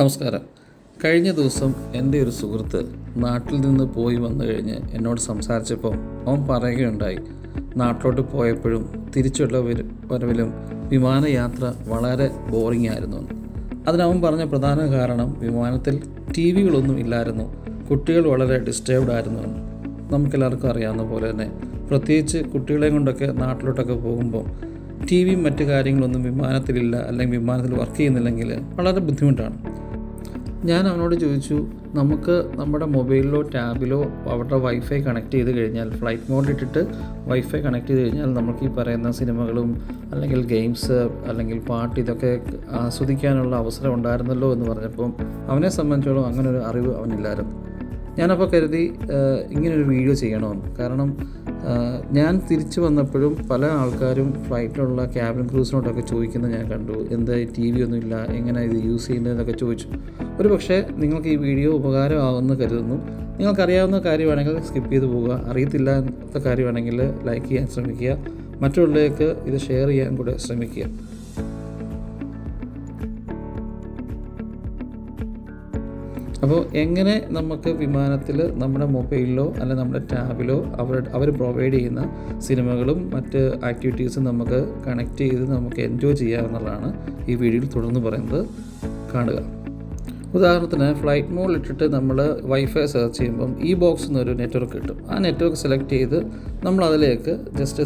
നമസ്കാരം. കഴിഞ്ഞ ദിവസം എന്റെ ഒരു സുഹൃത്ത് നാട്ടിൽ നിന്ന് പോയി വന്നു കഴിഞ്ഞ് എന്നോട് സംസാരിച്ചപ്പോൾ അവൻ പറയുകയുണ്ടായി നാട്ടിലോട്ട് പോയപ്പോഴും തിരിച്ചുള്ള വരവിലും വിമാനയാത്ര വളരെ ബോറിംഗ് ആയിരുന്നു അതിനവൻ പറഞ്ഞ പ്രധാന കാരണം വിമാനത്തിൽ ടി വികളൊന്നും ഇല്ലായിരുന്നു കുട്ടികൾ വളരെ ഡിസ്റ്റേബ്ഡ് ആയിരുന്നു നമുക്കെല്ലാവർക്കും അറിയാവുന്ന പോലെ തന്നെ പ്രത്യേകിച്ച് കുട്ടികളെയും കൊണ്ടൊക്കെ നാട്ടിലോട്ടൊക്കെ പോകുമ്പോൾ ടി വിയും മറ്റു കാര്യങ്ങളൊന്നും വിമാനത്തിലില്ല അല്ലെങ്കിൽ വിമാനത്തിൽ വർക്ക് ചെയ്യുന്നില്ലെങ്കിൽ വളരെ ബുദ്ധിമുട്ടാണ്. ഞാൻ അവനോട് ചോദിച്ചു നമുക്ക് നമ്മുടെ മൊബൈലിലോ ടാബിലോ അവരുടെ വൈഫൈ കണക്ട് ചെയ്ത് കഴിഞ്ഞാൽ ഫ്ലൈറ്റ് മോഡിൽ ഇട്ടിട്ട് വൈഫൈ കണക്ട് ചെയ്ത് കഴിഞ്ഞാൽ നമുക്ക് ഈ പറയുന്ന സിനിമകളും അല്ലെങ്കിൽ ഗെയിംസ് അല്ലെങ്കിൽ പാട്ട് ഇതൊക്കെ ആസ്വദിക്കാനുള്ള അവസരം ഉണ്ടായിരുന്നല്ലോ എന്ന് പറഞ്ഞപ്പം അവനെ സംബന്ധിച്ചോളം അങ്ങനെ ഒരു അറിവ് അവനില്ലായിരുന്നു. ഞാനപ്പോൾ കരുതി ഇങ്ങനൊരു വീഡിയോ ചെയ്യണമെന്ന് കാരണം ഞാൻ തിരിച്ചു വന്നപ്പോഴും പല ആൾക്കാരും ഫ്ലൈറ്റിലുള്ള ക്യാബിൻ ക്രൂസിനോടൊക്കെ ചോദിക്കുന്നത് ഞാൻ കണ്ടു. എന്താ ടി വി ഒന്നുമില്ല എങ്ങനെ ഇത് യൂസ് ചെയ്യുന്നതെന്നൊക്കെ ചോദിച്ചു. ഒരു പക്ഷേ നിങ്ങൾക്ക് ഈ വീഡിയോ ഉപകാരമാകുമെന്ന് കരുതുന്നു. നിങ്ങൾക്കറിയാവുന്ന കാര്യമാണെങ്കിൽ സ്കിപ്പ് ചെയ്ത് പോവുക. അറിയത്തില്ല എന്ന കാര്യമാണെങ്കിൽ ലൈക്ക് ചെയ്യാൻ ശ്രമിക്കുക. മറ്റുള്ളവർക്ക് ഇത് ഷെയർ ചെയ്യാൻ കൂടെ ശ്രമിക്കുക. അപ്പോൾ എങ്ങനെ നമുക്ക് വിമാനത്തിൽ നമ്മുടെ മൊബൈലിലോ അല്ലെ നമ്മുടെ ടാബിലോ അവർ അവർ പ്രൊവൈഡ് ചെയ്യുന്ന സിനിമകളും മറ്റ് ആക്ടിവിറ്റീസും നമുക്ക് കണക്ട് ചെയ്ത് നമുക്ക് എൻജോയ് ചെയ്യാമെന്നുള്ളതാണ് ഈ വീഡിയോയിൽ തുടർന്ന് പറയുന്നത് കാണുക. ഉദാഹരണത്തിന് ഫ്ലൈറ്റ് മോഡിൽ ഇട്ടിട്ട് നമ്മൾ വൈഫൈ സെർച്ച് ചെയ്യുമ്പം ഈ ബോക്സ് എന്നൊരു നെറ്റ്വർക്ക് കിട്ടും. ആ നെറ്റ്വർക്ക് സെലക്ട് ചെയ്ത് നമ്മൾ അതിലേക്ക് ജസ്റ്റ്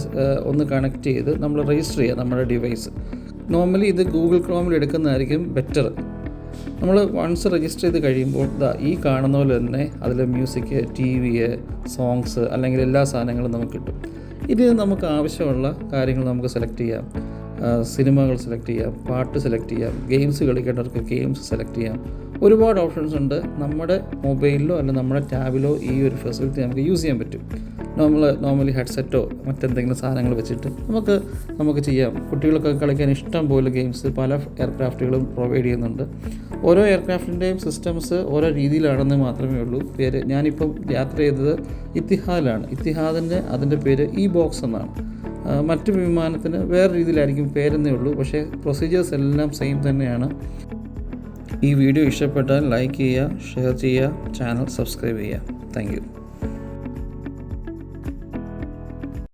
ഒന്ന് കണക്ട് ചെയ്ത് നമ്മൾ രജിസ്റ്റർ ചെയ്യുക നമ്മുടെ ഡിവൈസ് നോർമലി ഇത് ഗൂഗിൾ ക്രോമിൽ എടുക്കുന്നതായിരിക്കും ബെറ്റർ നമ്മൾ വൺസ് രജിസ്റ്റർ ചെയ്ത് കഴിയുമ്പോൾ ദാ ഈ കാണുന്ന പോലെ തന്നെ അതിൽ മ്യൂസിക് ടി വി സോങ്സ് അല്ലെങ്കിൽ എല്ലാ സാധനങ്ങളും നമുക്ക് കിട്ടും. ഇതിൽ നമുക്ക് ആവശ്യമുള്ള കാര്യങ്ങൾ നമുക്ക് സെലക്ട് ചെയ്യാം. സിനിമകൾ സെലക്ട് ചെയ്യാം. പാട്ട് സെലക്ട് ചെയ്യാം. ഗെയിംസ് കളിക്കേണ്ടവർക്ക് ഗെയിംസ് സെലക്ട് ചെയ്യാം. ഒരുപാട് ഓപ്ഷൻസ് ഉണ്ട്. നമ്മുടെ മൊബൈലിലോ അല്ലെങ്കിൽ നമ്മുടെ ടാബിലോ ഈ ഒരു ഫെസിലിറ്റി നമുക്ക് യൂസ് ചെയ്യാൻ പറ്റും. നമ്മൾ നോർമലി ഹെഡ്സെറ്റോ മറ്റെന്തെങ്കിലും സാധനങ്ങൾ വെച്ചിട്ട് നമുക്ക് നമുക്ക് ചെയ്യാം. കുട്ടികൾക്ക് കളിക്കാൻ ഇഷ്ടം പോലെ ഗെയിംസ് പല എയർക്രാഫ്റ്റുകളും പ്രൊവൈഡ് ചെയ്യുന്നുണ്ട്. ഓരോ എയർക്രാഫ്റ്റിന്റെയും സിസ്റ്റംസ് ഓരോ രീതിയിലാണെന്ന് മാത്രമേ ഉള്ളൂ. പേര് ഞാനിപ്പം യാത്ര ചെയ്തത് ഇത്തിഹാദിലാണ് ഇത്തിഹാദിന്റെ അതിന്റെ പേര് ഇ ബോക്സ് എന്നാണ് മറ്റു വിമാനത്തിന് വേറെ രീതിയിലായിരിക്കും പേരെന്നേ ഉള്ളൂ. പക്ഷേ പ്രൊസീജിയേഴ്സ് എല്ലാം സെയിം തന്നെയാണ്. ഈ വീഡിയോ ഇഷ്ടപ്പെട്ടാൽ ലൈക്ക് ചെയ്യുക ഷെയർ ചെയ്യുക ചാനൽ സബ്സ്ക്രൈബ് ചെയ്യുക. താങ്ക്